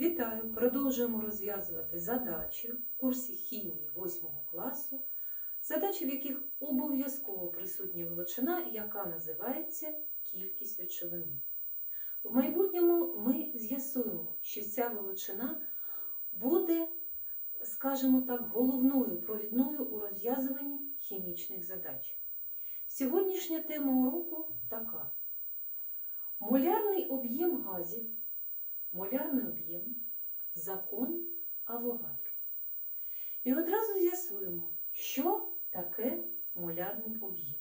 Вітаю! Продовжуємо розв'язувати задачі в курсі хімії 8 класу, задачі, в яких обов'язково присутня величина, яка називається кількість речовини. В майбутньому ми з'ясуємо, що ця величина буде, скажімо так, головною провідною у розв'язуванні хімічних задач. Сьогоднішня тема уроку така: молярний об'єм газів молярний об'єм, закон Авогадро. І одразу з'ясуємо, що таке молярний об'єм.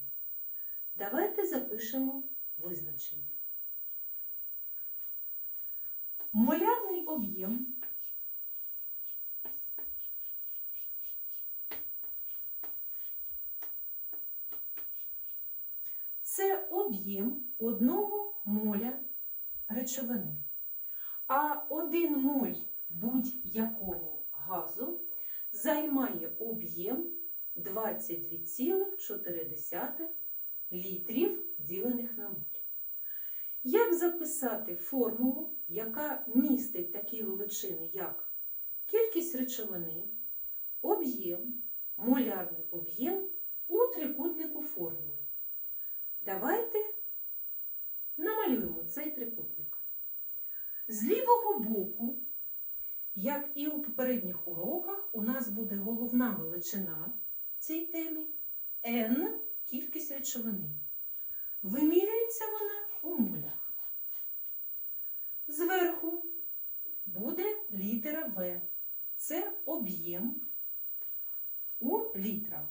Давайте запишемо визначення. Молярний об'єм це об'єм одного моля речовини. А один моль будь-якого газу займає об'єм 22,4 літрів ділених на моль. Як записати формулу, яка містить такі величини, як кількість речовини, об'єм, молярний об'єм у трикутнику формули? Давайте намалюємо цей трикутник. З лівого боку, як і у попередніх уроках, у нас буде головна величина в цій n кількість речовини. Вимірюється вона у молях. Зверху буде літера В. Це об'єм у літрах.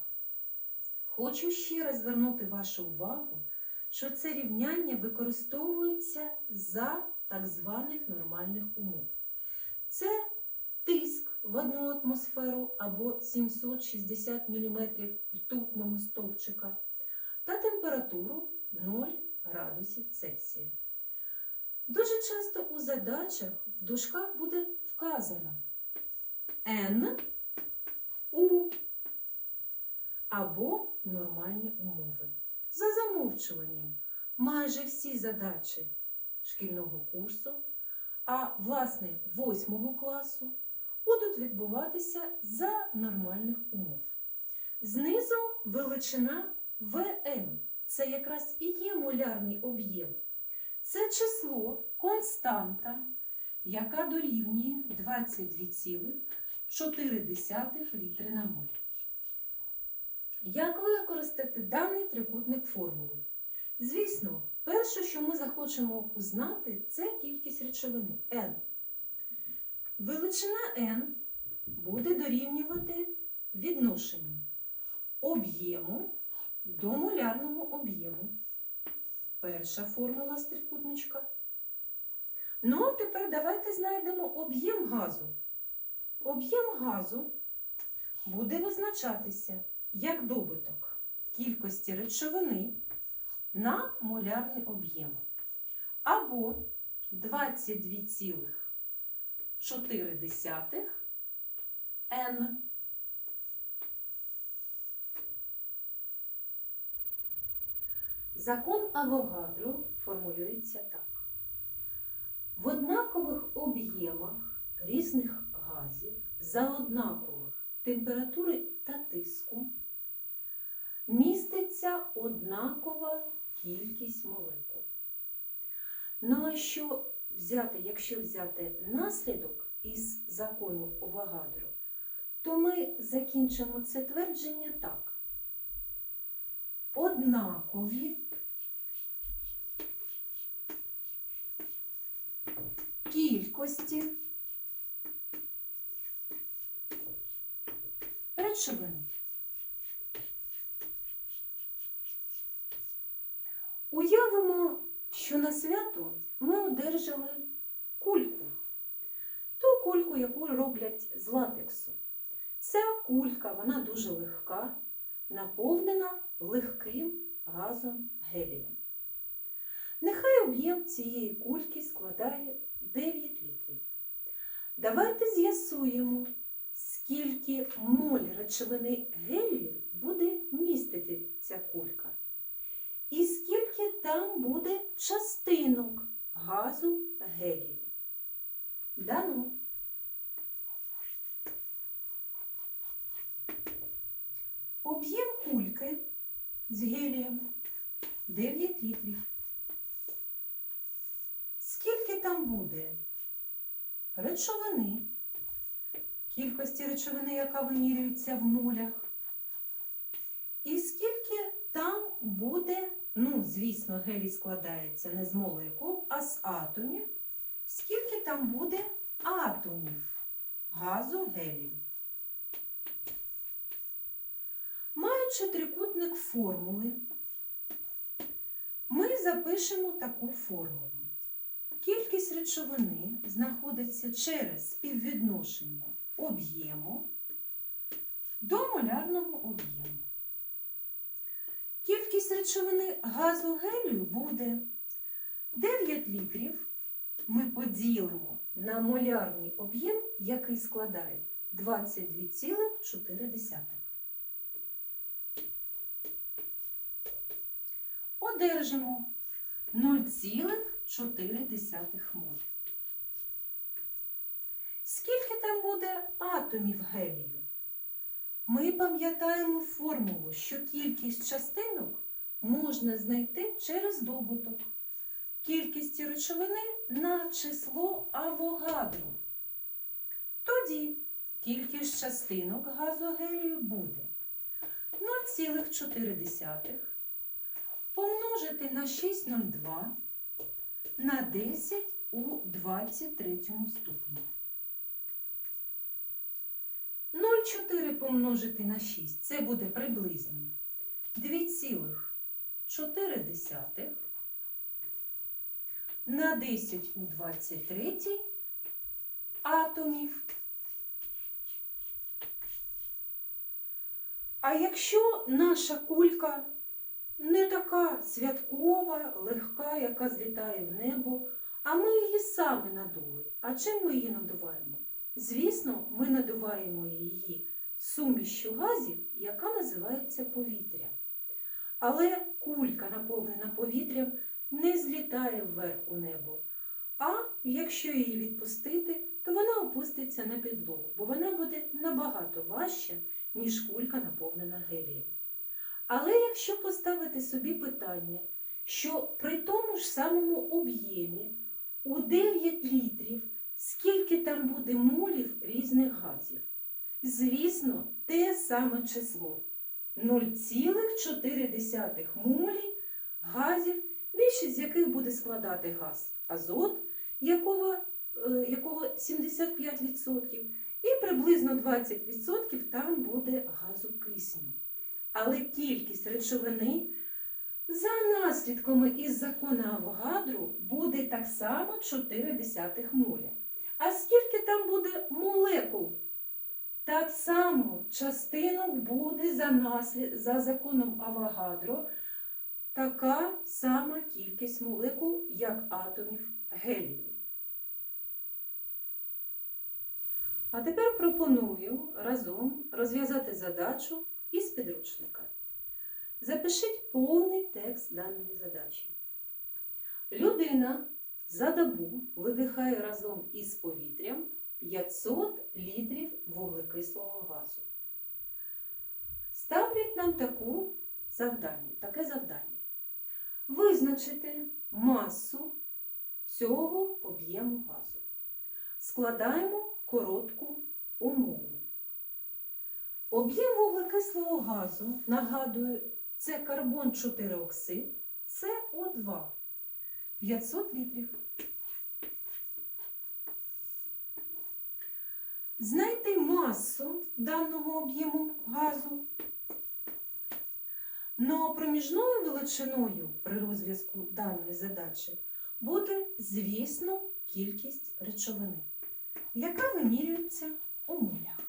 Хочу ще раз звернути вашу увагу, що це рівняння використовується за так званих нормальних умов. Це тиск в одну атмосферу або 760 мм ртутного стовпчика та температуру 0 градусів Цельсія. Дуже часто у задачах в дужках буде вказано N у або нормальні умови. За замовчуванням майже всі задачі шкільного курсу, а власне 8 класу будуть відбуватися за нормальних умов. Знизу величина ВМ. Це якраз і є молярний об'єм. Це число константа, яка дорівнює 22,4 літри на моль. Як використати даний трикутник формули? Звісно, перше, ми узнати, це кількість речовини n. Величина n буде дорівнювати відношенню об'єму до молярного об'єму. Перша формула з трикутничка. Ну, а тепер давайте знайдемо об'єм газу. Об'єм газу буде визначатися як добуток кількості речовини на молярний об'єм. Або 22,4 N. Закон Авогадро формулюється так. В однакових об'ємах різних газів за однакових температури та тиску міститься однакова кількість молекул. Ну а що взяти, якщо взяти наслідок із закону Авогадро, то ми закінчимо це твердження так. Однакові кількості речовини. Уявимо, що на свято ми одержали кульку. Ту кульку, яку роблять з латексу. Ця кулька, вона дуже легка, наповнена легким газом гелієм. Нехай об'єм цієї кульки складає 9 літрів. Давайте з'ясуємо, скільки моль речовини гелію буде містити ця кулька. І там буде частинок газу гелію. Дано. Об'єм кульки з гелієм 9 літрів. Скільки там буде речовини, кількості речовини, яка вимірюється в молях, і скільки там буде, ну, звісно, гелій складається не з молекул, а з атомів, скільки там буде атомів газу гелію. Маючи трикутник формули, ми запишемо таку формулу. Кількість речовини знаходиться через співвідношення об'єму до молярного об'єму. Кількість речовини газу гелію буде 9 літрів. Ми поділимо на молярний об'єм, який складає 22,4. Одержимо 0,4 моль. Скільки там буде атомів гелію? Ми пам'ятаємо формулу, що кількість частинок можна знайти через добуток кількості речовини на число Авогадро. Тоді кількість частинок газу гелію буде 0,4 помножити на 6,02 на 10 у 23 ступені. 0,4 помножити на 6 це буде приблизно 2,4 на 10 у 23 атомів. А якщо наша кулька не така святкова, легка, яка злітає в небо, а ми її самі надули. А чим ми її надуваємо? Звісно, ми надуваємо її сумішю газів, яка називається повітря. Але кулька, наповнена повітрям, не злітає вверх у небо. А якщо її відпустити, то вона опуститься на підлогу, бо вона буде набагато важча, ніж кулька, наповнена гелієм. Але якщо поставити собі питання, що при тому ж самому об'ємі у 9 літрів, скільки там буде молів різних газів? Звісно, те саме число 0,4 молі газів, більшість з яких буде складати газ азот, якого, е, якого 75%, і приблизно 20% там буде газу кисню. Але кількість речовини за наслідками із закону Авогадру буде так само 0,4 моля. А скільки там буде молекул? Так само частинок буде за, наслід... за законом Авогадро така сама кількість молекул, як атомів гелію. А тепер пропоную разом розв'язати задачу із підручника. Запишіть повний текст даної задачі. Людина за добу видихає разом із повітрям 500 літрів вуглекислого газу. Ставлять нам таку завдання, таке завдання. Визначити масу цього об'єму газу. Складаємо коротку умову. Об'єм вуглекислого газу, нагадую, це карбон 4 оксид, СО2 500 літрів. Знайти масу даного об'єму газу. Но проміжною величиною при розв'язку даної задачі буде, звісно, кількість речовини, яка вимірюється у молях.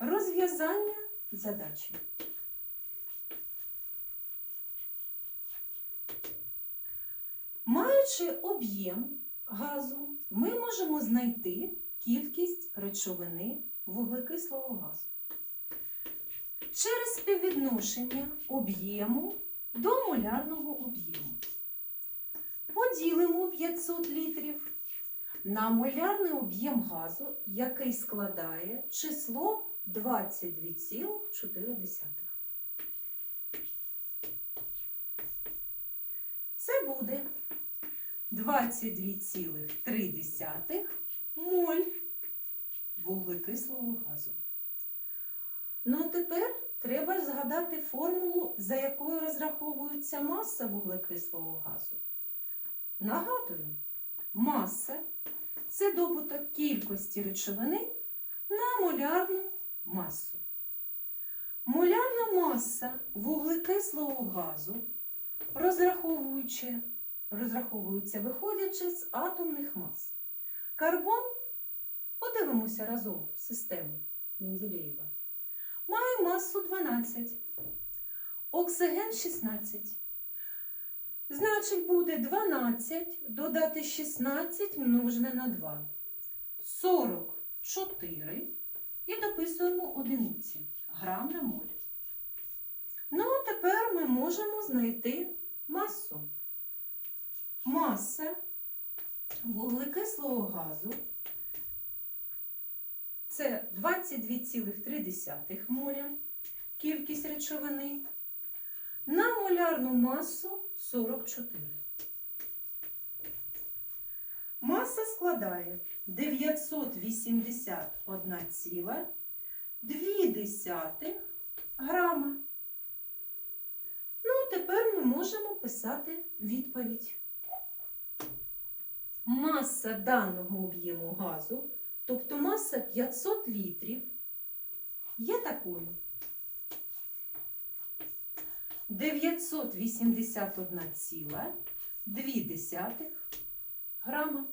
Розв'язання задачі. Маючи об'єм газу, ми можемо знайти кількість речовини вуглекислого газу. Через співвідношення об'єму до молярного об'єму. Поділимо 500 літрів на молярний об'єм газу, який складає число 22,4. Це буде 22,3 моль вуглекислого газу. Ну а тепер треба згадати формулу, за якою розраховується маса вуглекислого газу. Нагадую, маса це добуток кількості речовини на молярну масу. Молярна маса вуглекислого газу розраховуючи, розраховується, виходячи з атомних мас. Карбон, подивимося разом систему Менделєєва, має масу 12, оксиген 16. Значить, буде 12 додати 16 множене на 2. 44. І дописуємо одиниці. Грам на моль. Ну, а тепер ми можемо знайти масу. Маса вуглекислого газу це 22,3 моля, кількість речовини, на молярну масу 44. Маса складає 981,2 грама. Ну, тепер ми можемо писати відповідь. Маса даного об'єму газу, тобто маса 500 літрів, є такою. 981,2 грама.